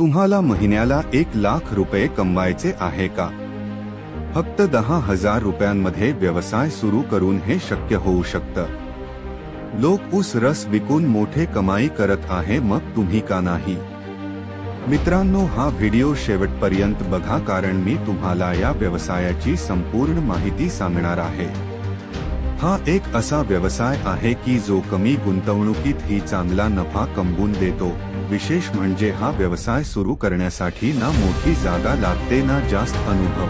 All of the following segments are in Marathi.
तुम्हाला महिन्याला एक लाख रुपये कमवायचे आहे का? फक्त दहा हजार रुपयांमध्ये व्यवसाय सुरू करून हे शक्य होऊ शकतं. लोक ऊस रस विकून मोठे कमाई करत आहे मग तुम्ही का नाही? मित्रांनो हा व्हिडिओ शेवटपर्यंत बघा कारण मी तुम्हाला या व्यवसायाची संपूर्ण माहिती सांगणार आहे. हा एक असा व्यवसाय आहे की जो कमी गुंतवणुकीतही चांगला नफा कमवून देतो. विशेष म्हणजे हा व्यवसाय सुरू करण्यासाठी ना मोठी जागा लागते ना जास्त अनुभव.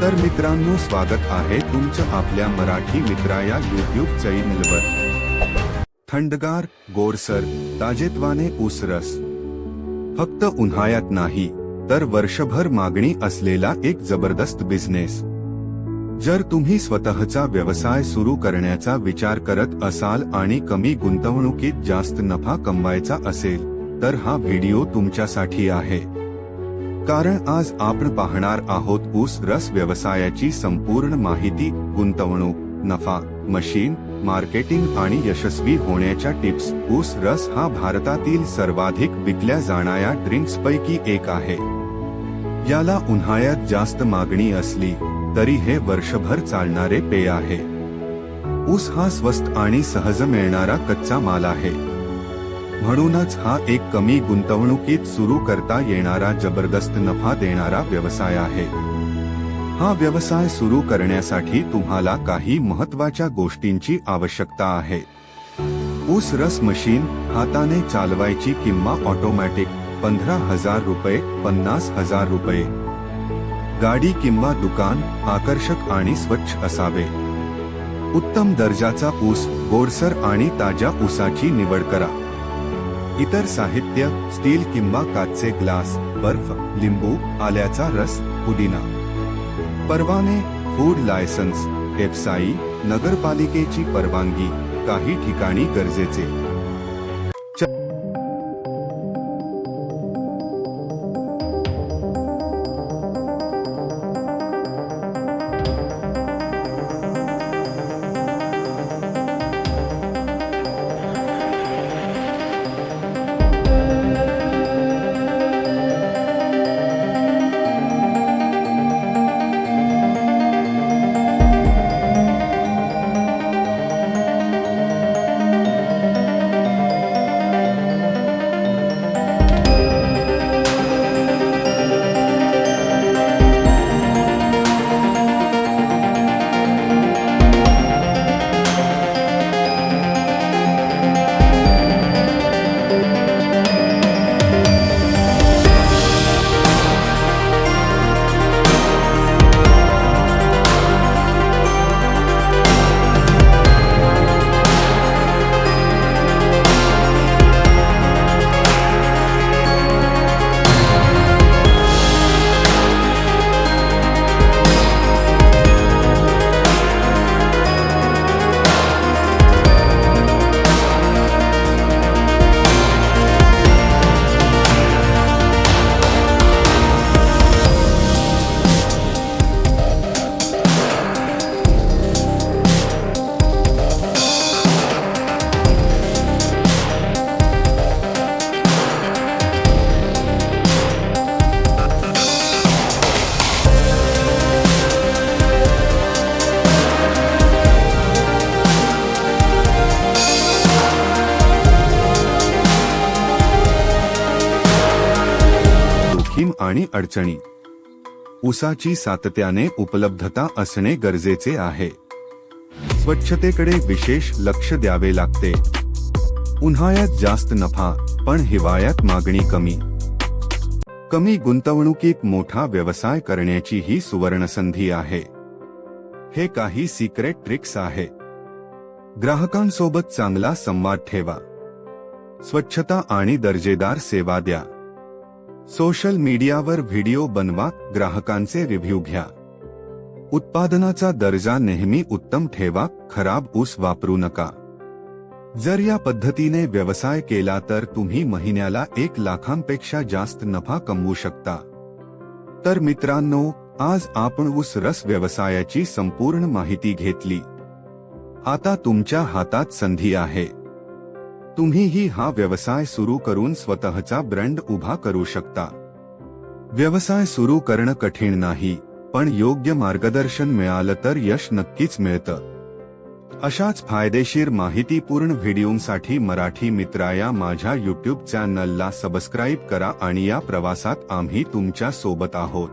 तर मित्रांनो स्वागत आहे तुमचं आपल्या मराठी मित्रा या युट्यूब चॅनलवर. थंडगार गोरसर ताजेत्वाने ऊसरस फक्त उन्हाळ्यात नाही तर वर्षभर मागणी असलेला एक जबरदस्त बिझनेस जर तुम्ही स्वतःचा व्यवसाय सुरू करण्याचा विचार करत असाल आणि कमी गुंतवणुकीत जास्त नफा कमवायचा असेल तर हा व्हिडिओ तुमच्यासाठी आहे. कारण आज आपण पाहणार आहोत ऊस रस व्यवसायाची संपूर्ण माहिती गुंतवणूक नफा मशीन मार्केटिंग आणि यशस्वी होण्याच्या टिप्स. ऊस रस हा भारतातील सर्वाधिक विकल्या जाणाऱ्या ड्रिंक्स पैकी एक आहे. याला उन्हाळ्यात जास्त मागणी असली तरी हे वर्षभर चालणारे पेय आहे. ऊस हा स्वस्त आणि सहज मिळणारा कच्चा माल आहे. म्हणूनच हा एक कमी गुंतवणुकीत सुरू करता येणारा जबरदस्त नफा देणारा व्यवसाय आहे. हा व्यवसाय सुरू करण्यासाठी तुम्हाला काही महत्त्वाच्या गोष्टींची आवश्यकता आहे. ऊस रस मशीन हाताने चालवायची किंवा ऑटोमॅटिक पंधरा हजार रुपये पन्नास हजार रुपये. गाडी किंवा दुकान आकर्षक आणि स्वच्छ असावे. उत्तम दर्जाचा ऊस गोडसर आणि ताज्या ऊसाची निवड करा. इतर साहित्य स्टील किंवा काचचे ग्लास बर्फ लिंबू आल्याचा रस पुदिना. परवाने फूड लायसन्स एफसाई नगरपालिकेची परवानगी काही ठिकाणी गरजेचे. जोखीम आणि अडचणी. उसाची सातत्याने उपलब्धता असणे गरजेचे आहे. स्वच्छतेकडे विशेष लक्ष द्यावे लागते. उन्हाळ्यात जास्त नफा पण हिवाळ्यात मागणी कमी. कमी गुंतवणुकीत मोठा व्यवसाय करण्याची ही सुवर्णसंधी आहे. हे काही सिक्रेट ट्रिक्स आहे. ग्राहकांसोबत चांगला संवाद ठेवा. स्वच्छता आणि दर्जेदार सेवा द्या. सोशल मीडियावर व्हिडिओ बनवा ग्राहकांचे रिव्ह्यू घ्या. उत्पादनाचा दर्जा नेहमी उत्तम ठेवा खराब ऊस वापरू नका. जर या पद्धतीने व्यवसाय केला तर तुम्ही महिन्याला एक लाखांपेक्षा जास्त नफा कमवू शकता. तर मित्रांनो आज आपण ऊस रस व्यवसायाची संपूर्ण माहिती घेतली. आता तुमच्या हातात संधी आहे. तुम्हीही हा व्यवसाय सुरू करून स्वतःचा ब्रँड उभा करू शकता. व्यवसाय सुरू करणं कठीण नाही पण योग्य मार्गदर्शन मिळालं तर यश नक्कीच मिळतं. अशाच फायदेशीर माहितीपूर्ण व्हिडिओंसाठी मराठी मित्रा या माझ्या यूट्यूब चॅनलला सबस्क्राईब करा आणि या प्रवासात आम्ही तुमच्यासोबत आहोत.